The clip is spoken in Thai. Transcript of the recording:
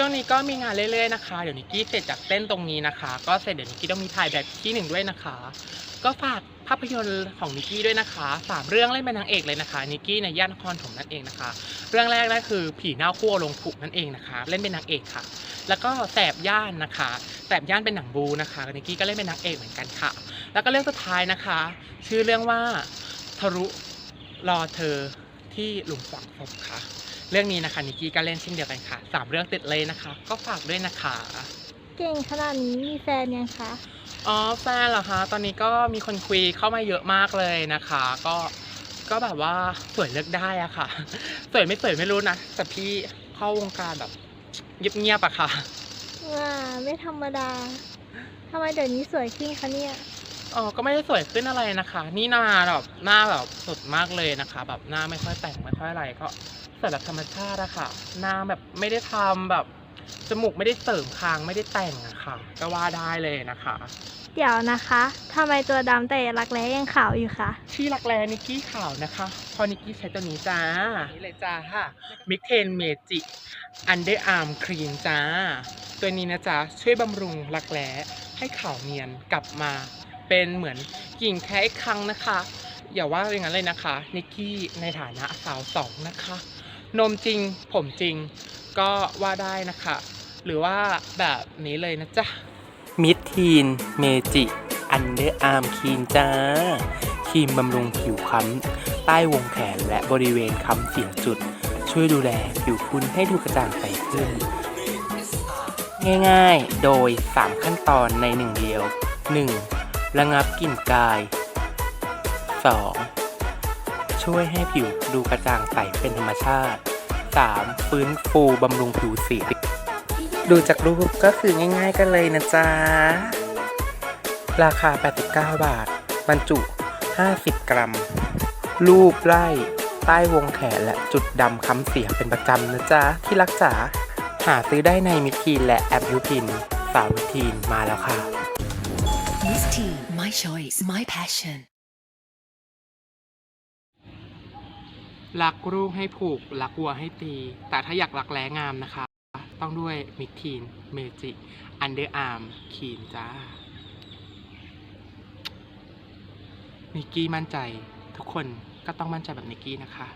่วงนี้ก็มีงานเรื่อยๆนะคะเดี๋ยวนิกกี้เสร็จจากเต้นตรงนี้นะคะ ก็เสร็จเดี๋ยวนิกกี้ต้องมีถ่ายแบบที่หนึ่งด้วยนะคะ ก็ฝากภาพยนตร์ของนิกกี้ด้วยนะคะสามเรื่องเล่นเป็นนางเอกเลยนะคะนิกกี้ในย่านนครถมนั่นเองนะคะ เรื่องแรกนั่นคือผีหน้าคู่ลงผุนั่นเองนะคะ เล่นเป็นนางเอกค่ะ แล้วก็แสบย่านนะคะแสบย่านเป็นหนังบูนะคะนิกกี้ก็เล่นเป็นนางเอกเหมือนกันค่ะ แล้วก็เรื่องสุดท้ายนะคะ ชื่อเรื่องว่าทะรุรอเธอที่หลุมฝังศพค่ะ เรื่องนี้นะคะนิกกี้ก็เล่นเช่นเดียวกันค่ะสามเรื่องติดเลยนะคะ ก็ฝากด้วยนะคะ เก่งขนาดนี้มีแฟนยังคะอ๋อแฟนเหรอคะ ตอนนี้ก็มีคนคุยเข้ามาเยอะมากเลยนะคะ ก็ก็แบบว่าสวยเลือกได้อะค่ะ สวยไม่สวยไม่รู้นะ แต่พี่เข้าวงการแบบเงียบๆอะค่ะว้าไม่ธรรมดาทำไมเดี๋ยวนี้สวยขึ้นคะเนี่ยอ๋อก็ไม่ได้สวยขึ้นอะไรนะคะ นี่หน้าแบบหน้าแบบสดมากเลยนะคะ แบบหน้าไม่ค่อยแต่งไม่ค่อยอะไรก็ สวยแบบธรรมชาติอะค่ะหน้าแบบไม่ได้ทำแบบจมูกไม่ได้เสริมคางไม่ได้แต่งอะค่ะ ก็ว่าได้เลยนะคะ เดี๋ยวนะคะทำไมตัวดำแต่รักแร้ยังขาวอยู่คะที่รักแร้นิกกี้ขาวนะคะเพอนิกกี้ใช้ตัวนี้จ้านี่เลยจ้าค่ะมิกเทนเมจิอันเดอร์อาร์มครีมจ้า ตัวนี้นะจ๊ะช่วยบำรุงรักแร้ให้ขาวเนียนกลับมา เป็นเหมือนกิ่งแค่อีกครั้งนะคะ อย่าว่าอย่างนั้นเลยนะคะนิกกี้ในฐานะสาวสองนะคะ นมจริง ผมจริง ก็ว่าได้นะคะ หรือว่าแบบนี้เลยนะจ๊ะ มิดทีน เมจิ อันเดอร์อาร์มครีมจ้า ครีมบำรุงผิวค้ำใต้วงแขนและบริเวณค้ำเสียจุด ช่วยดูแลผิวคุณให้ดูกระจ่างใสขึ้น ง่ายๆ โดย 3 ขั้นตอนในหนึ่งเดียว 1. ระงับกลิ่นกาย 2. ช่วยให้ผิวดูกระจ่างใสเป็นธรรมชาติ 3. ฟื้นฟูบำรุงผิวสีดูจากรูปก็คือง่ายๆกันเลยนะจ๊ะ ราคา 89 บาท บรรจุ 50 กรัม รูปไล่ ใต้วงแขนและจุดดำค้ำเสียเป็นประจำนะจ๊ะ ที่รักจ๋าหาซื้อได้ในมิทีนและแอปยูพินสาววิทีนมาแล้วค่ะ Miss T, my choice, my passion. รักลูกให้ผูก รักวัวให้ตี แต่ถ้าอยากรักแร้งามนะคะ ต้องด้วยมิทีนเมจิอันเดอร์อาร์มคีนจ้านิกกี้มั่นใจทุกคนก็ต้องมั่นใจแบบนิกกี้นะคะ